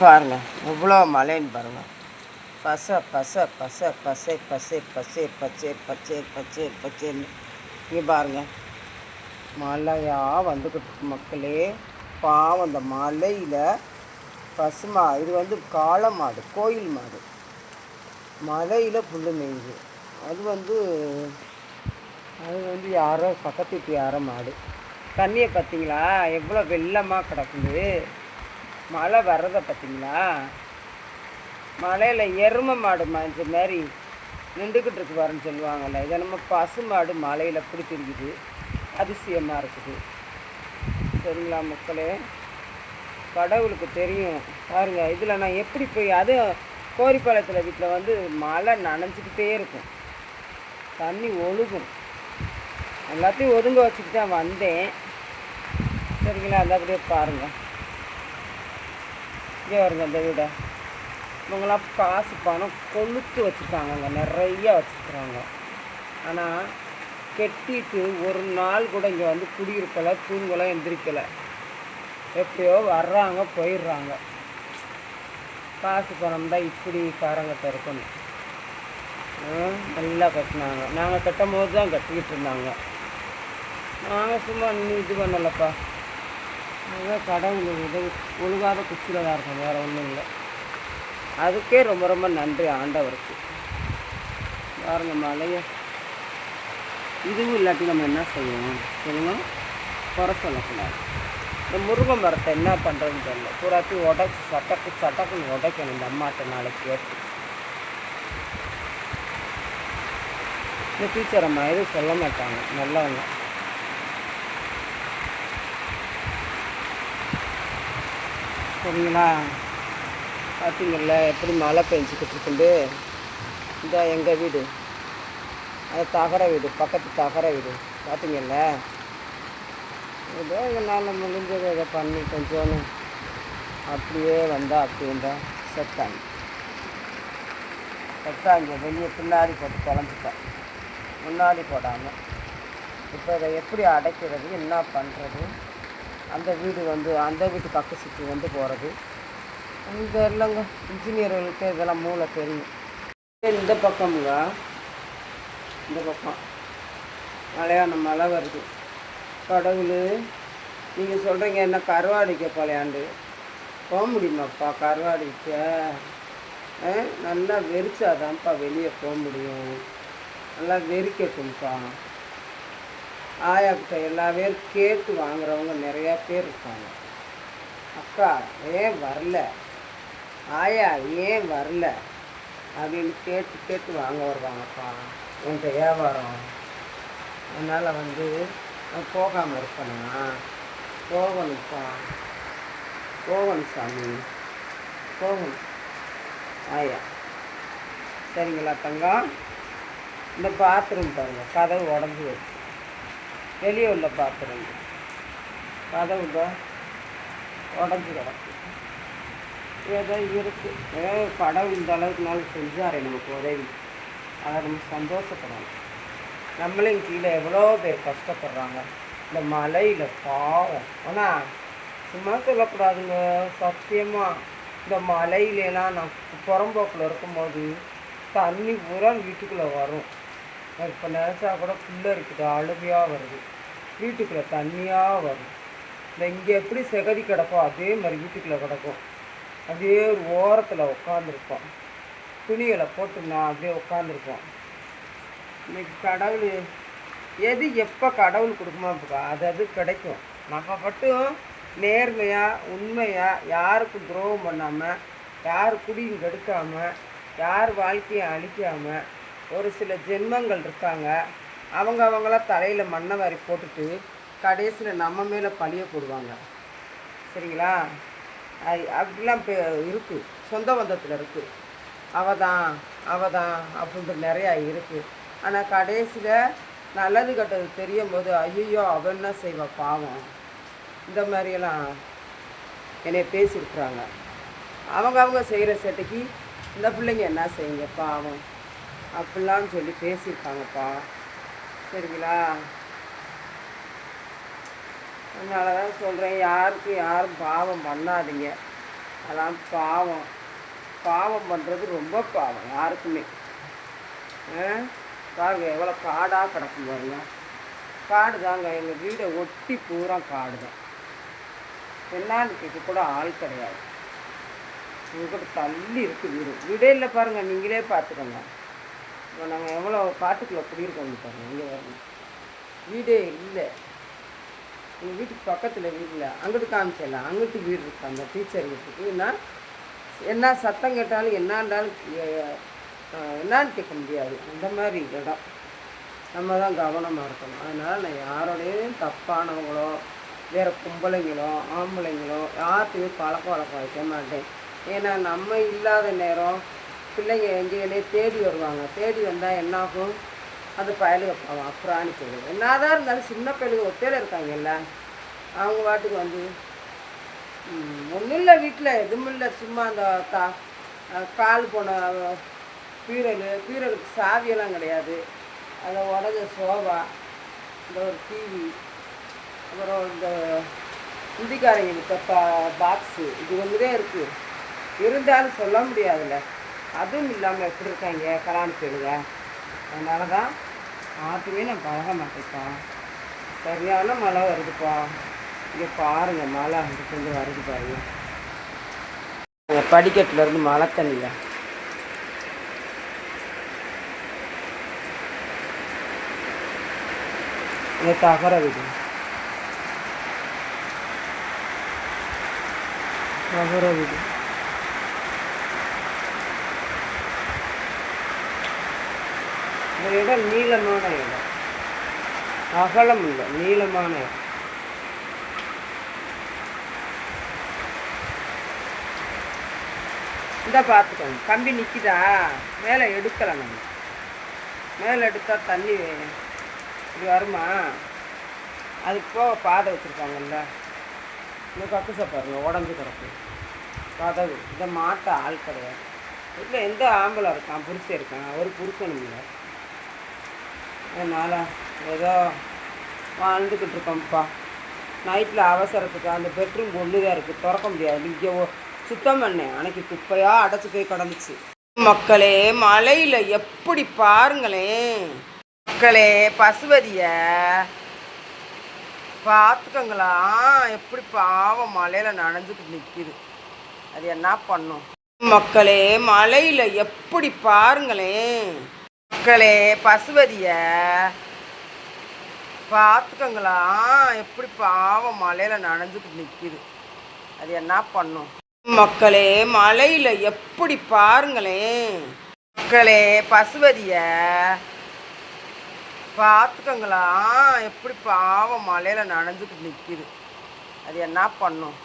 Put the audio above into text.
பாருங்க எவ்வளோ மலைன்னு பாருங்க. பச பச பச பசை பசை பசை பச்சை பச்சை பச்சை பச்சைன்னு இங்கே பாருங்க மலையாக வந்துக்கிட்டு மக்களே. பாவம் அந்த மலையில் பசுமா இது வந்து காளை மாடு கோயில் மாடு. மலையில் புல்லு மேயுது அது வந்து அது வந்து யாரோ பக்கத்து யாரோ மாடு. தண்ணியை பார்த்தீங்களா எவ்வளோ வெள்ளமாக கிடக்குது. மழை வர்றதை பார்த்தீங்களா? மலையில் எருமை மாடு மாஞ்ச மாதிரி நின்றுக்கிட்டு இருக்கு வரேன்னு சொல்லுவாங்கள்ல இதை நம்ம பசு மாடு மலையில் பிடிச்சிருக்குது அதிசயமாக இருக்குது. சரிங்களா மக்களே? கடவுளுக்கு தெரியும். பாருங்கள் இதில் நான் எப்படி போய் அதுவும் கோரிப்பாளையத்தில் வீட்டில் வந்து மழை நனைஞ்சிக்கிட்டே இருக்கும். தண்ணி ஒழுகும். எல்லாத்தையும் ஒதுங்க வச்சுட்டு தான் வந்தேன். சரிங்களா? அந்த அப்படியே பாருங்கள் இங்கே வருங்க இந்த வீடை. இவங்களாம் காசு பணம் கொளுத்து வச்சுருக்காங்கங்க. நிறையா வச்சுருக்குறாங்க. ஆனால் கெட்டிட்டு ஒரு நாள் கூட இங்கே வந்து குடியிருக்கலை தூங்கலாம் எந்திரிக்கலை. எப்படியோ வர்றாங்க போயிடுறாங்க. காசு பணம் தான் இப்படி காரங்கிட்ட இருக்கணும் ஆ, நல்லா கட்டினாங்க. நாங்கள் கட்டும் போது தான் கட்டிக்கிட்டு இருந்தாங்க. நாங்கள் சும்மா இன்னும் இது பண்ணலப்பா. அதான் கடவுள் உதவி ஒழுகாத குச்சியில் தான் இருக்கும் வேறு ஒன்றும் இல்லை. அதுக்கே ரொம்ப ரொம்ப நன்றி ஆண்டவருக்கு. பாருங்க மலைய. இதுவும் இல்லாட்டி நம்ம என்ன செய்யணும்? சொல்லணும் குறை சொல்லக்கூடாது. இந்த முருங்கை மரத்தை என்ன பண்ணுறதுன்னு தெரியல. பூராத்தையும் உடச்சி சட்டக்கு சட்டக்குன்னு உடைக்கணும் இந்த அம்மாட்ட நாளைக்கு கேட்டு இந்த டீச்சர் அம்மா எதுவும் சொல்ல மாட்டாங்க. நல்லவங்க. சரிங்களா? பார்த்தீங்கல்ல எப்படி மழை பெஞ்சிக்கிட்டு இருக்குது இந்த எங்கள் வீடு. அது தகர வீடு பக்கத்து தகர வீடு. பார்த்தீங்கல்ல ஏதோ என்னால் முடிஞ்சதை இதை பண்ணி கொஞ்சோன்னு அப்படியே வந்தால் அப்படி இருந்தால் செத்தாங்க செத்தாங்க வெளியே பின்னாடி போட்டு தொலைஞ்சிட்டேன் முன்னாடி போடாமல் இப்போ இதை எப்படி அடைக்கிறது என்ன பண்ணுறது அந்த வீடு வந்து அந்த வீட்டு பக்க சுற்றி வந்து போகிறது இந்த இல்லைங்க இன்ஜினியர்களுக்கு இதெல்லாம் மூளை தெரியும். இந்த பக்கமுங்க. இந்த பக்கம். மலையான மழை வருது. கடவுள் நீங்கள் சொல்கிறீங்க என்ன கருவாடிக்க பழையாண்டு போக முடியுமாப்பா கருவாடிக்க? ஆ, நல்லா வெறிச்சாதான்ப்பா வெளியே போக முடியும். நல்லா வெறிக்கட்டும்ப்பா. ஆயாக்கிட்ட எல்லா பேர் கேட்டு வாங்குறவங்க நிறையா பேர் இருக்காங்க. அக்கா ஏன் வரல? ஆயா ஏன் வரல? அப்படின்னு கேட்டு கேட்டு வாங்க வருவாங்கப்பா என்கிட்ட வியாபாரம். அதனால் வந்து போகாமல் இருப்பேனா போகணும்ப்பா. போகணும் சாமி. போகணும். ஆயா. சரிங்களா தங்கம்? இந்த பாத்ரூம் பாருங்கள் கதவு உடஞ்சி வச்சு வெளியே உள்ள பாத்ரூம் கதவு தான் உடஞ்சி கிடக்கு. ஏதோ இருக்குது ஏதோ படம் இந்த அளவுக்கு நாள் செஞ்சாரே நமக்கு உதவி. அதை நம்ம சந்தோஷப்படணும். நம்மளையும் கீழே எவ்வளோ பேர் கஷ்டப்படுறாங்க. இந்த மலையில் பாவம். ஆனால் சும்மா சொல்லக்கூடாதுங்க. சத்தியமாக இந்த மலையிலலாம் நான் புறம்போக்கில் இருக்கும்போது தண்ணி பூரா வீட்டுக்குள்ளே வரும். இப்போ நினச்சா கூட புல்ல இருக்குது. அழுகையாக வருது. வீட்டுக்குள்ளே தண்ணியாக வரும் இந்த இங்கே எப்படி செகதி கிடக்கும் அதே மாதிரி வீட்டுக்குள்ளே கிடக்கும். அப்படியே ஒரு ஓரத்தில் உட்காந்துருப்போம் துணிகளை போட்டு நான் அப்படியே உட்காந்துருப்போம் இன்னைக்கு கடவுள் எது எப்போ கடவுள் கொடுக்குமோ இப்போ அது அது கிடைக்கும். நம்ம மட்டும் நேர்மையாக உண்மையாக யாருக்கும் துரோகம் பண்ணாமல் யார் குடியும் கெடுக்காமல் யார் வாழ்க்கையை அழிக்காமல் ஒரு சில ஜென்மங்கள் இருக்காங்க. அவங்க அவங்களாம் தலையில் மண்ணை வாரி போட்டுட்டு கடைசியில் நம்ம மேலே பழிய போடுவாங்க. சரிங்களா? ஐ- அப்படிலாம் இப்போ இருக்குது சொந்த பந்தத்தில் இருக்குது அவ தான் அவ தான் அப்படின்ட்டு நிறையா இருக்குது ஆனால் கடைசியில் நல்லது கெட்டது தெரியும் போது ஐயோ அவ என்ன செய்வா பாவம். இந்த மாதிரியெல்லாம் என்னை பேசியிருக்கிறாங்க. அவங்க அவங்க செய்கிற சேட்டைக்கு இந்த பிள்ளைங்க என்ன செய்யுங்க? பாவம். அப்படிலாம் சொல்லி பேசியிருக்காங்கப்பா. சரிங்களா? அதனால தான் சொல்கிறேன் யாருக்கும் யாரும் பாவம் பண்ணாதீங்க. அதெல்லாம் பாவம். பாவம் பண்ணுறது ரொம்ப பாவம் யாருக்குமே. ஆ? பாருங்க எவ்வளோ காடாக கிடக்கும் பாருங்க. காடு தாங்க எங்கள் வீடை ஒட்டி பூரா காடு தான். என்னான்னு கேட்க கூட ஆள் கிடையாது. உங்கள்கிட்ட தள்ளி இருக்குது வீடு. வீடே இல்லை பாருங்கள் நீங்களே பார்த்துக்கோங்க. இப்போ நாங்கள் எவ்வளோ காட்டுக்குள்ளே குடியிருக்கோம் பாருங்கள் இங்கே வரணும் வீடே இல்லை. எங்கள் வீட்டுக்கு பக்கத்தில் வீடு இல்லை. அங்கிட்டு காமிச்சிடலாம். அங்கிட்டு வீடு இருக்கு. அந்த டீச்சர் வீட்டுக்கு. என்ன என்ன சத்தம் கேட்டாலும் என்னான்றாலும் என்னான்னு கேட்க முடியாது. அந்த மாதிரி இடம். நம்ம தான் கவனமாக இருக்கணும். அதனால் நான் யாரோடையும் தப்பானவங்களோ வேறு கும்பலைங்களோ ஆம்பளைங்களோ யார்கிட்டையும் பழக்க வழக்கம் வைக்க மாட்டேன். ஏன்னா நம்ம இல்லாத நேரம் பிள்ளைங்க எங்கேயிலே தேடி வருவாங்க. தேடி வந்தால் என்னாகும்? அது பயலுக பாவம். அப்புறாணி போயிடும் என்னதான் இருந்தாலும் சின்ன பயலுக ஒத்தையில் இருக்காங்கல்ல அவங்க பாட்டுக்கு வந்து ஒன்றும் இல்லை வீட்டில் எதுவும் இல்லை. சும்மா அந்த கா கால் போன பீரல் பீரலுக்கு சாவியெல்லாம் கிடையாது. அதை உடஞ்ச சோபா இந்த ஒரு டிவி அப்புறம் இந்த இந்திக்காரங்களுக்கு பா பாக்ஸு இது ஒன்று தான் இருக்குது இருந்தாலும் சொல்ல முடியாதுல்ல. அதுவும் இல்லாமல் எப்படி இருக்காங்க? கலாணி பேருங்க அதனால தான் ஆற்றுமே நான் பழக மாட்டேப்பா சரியான மழை வருதுப்பா. இங்கே பாருங்க மழை அங்கே கொஞ்சம் வருது பாருங்க. அந்த இருந்து மழை தண்ணியில். இந்த தகர வீடு. தகர வீடு. இந்த இடம் நீளமான இடம். அகலம் இல்லை நீளமான இடம். இந்த பார்த்துக்கோங்க கம்பி நிற்கிதா மேலே எடுக்கலை நம்ம. மேலே எடுத்தால் தண்ணி இப்படி வருமா? அதுக்கு போக பாதை வச்சுருக்காங்கல்ல. இந்த கக்குசை பாருங்கள் உடஞ்சி கிடக்கு. கதவு இதை மாட்ட ஆள் கிடையாது. இல்லை எந்த ஆம்பளை இருக்கான்? புருஷன் இருக்கான். ஒரு புருஷனும் இல்லை. அதனால் ஏதோ வாழ்ந்துக்கிட்டு இருக்கோம்ப்பா நைட்டில் அவசரத்துக்கு அந்த பெட்ரூம் ஒன்று தான் இருக்குது திறக்க முடியாது. இங்கே சுத்தம் பண்ணேன் அன்னைக்கு குப்பையாக அடைச்சி போய் கிடந்துச்சு. மக்களே மலையில் எப்படி பாருங்களேன். மக்களே பசுவதிய பார்த்துக்கங்களா. எப்படி பாவம் மலையில் நனைஞ்சிட்டு நிற்கிது அது என்ன பண்ணும்? மக்களே மலையில் எப்படி பாருங்களேன். மக்களே பசுவதிய. பார்த்துக்கங்களா எப்படி பாவம் மலையில் நனைஞ்சுக்கிட்டு நிற்கிது அது என்ன பண்ணும்? மக்களே மலையில் எப்படி பாருங்களேன் மக்களே பசுவதிய. பார்த்துக்கங்களா எப்படி பாவம் மலையில் நனைஞ்சுக்கிட்டு நிற்கிது அது என்ன பண்ணும்?